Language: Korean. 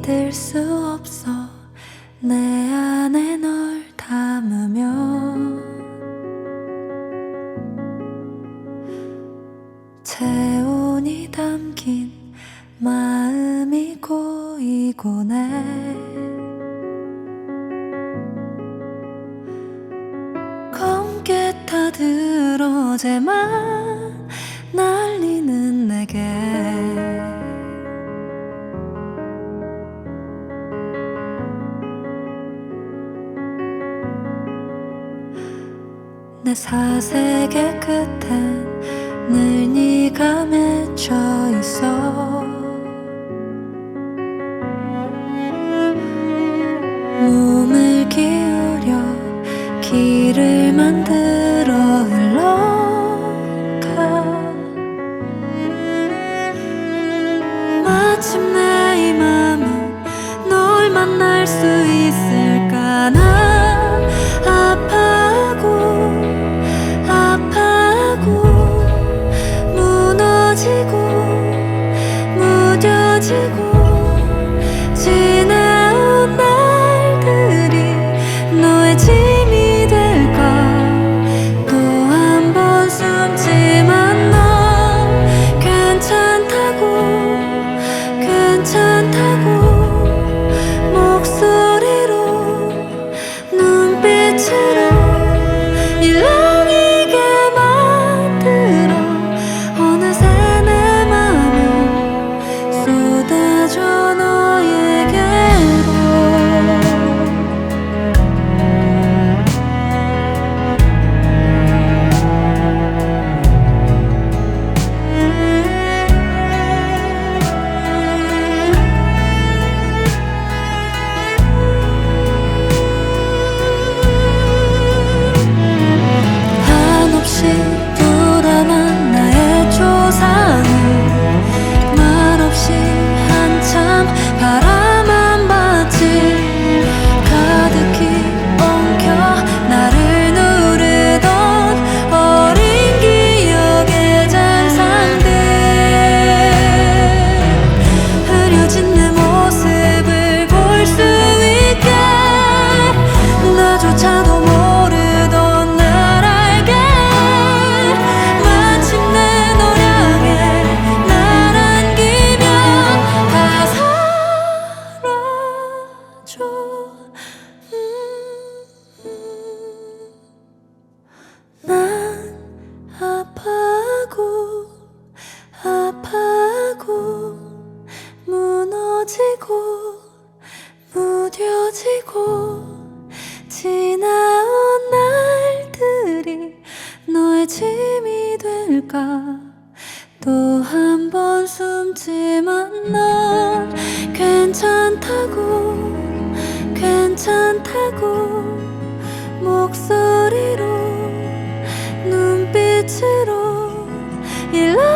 믿을 수 없어 내 안에 널 담으며 체온이 담긴 마음이 고이곤 해 검게 타들 어제만 내 사색의 끝엔 늘 네가 맺혀 있어. 몸을 기울여 길을 만들어 흘러가. 마침내 이 맘은 널 만날 수 있을까 무뎌 무너지고 무뎌지고 지나온 날들이 너의 짐이 될까? 또 한 번 숨지만 넌 괜찮다고 괜찮다고 목소리로 눈빛으로 일러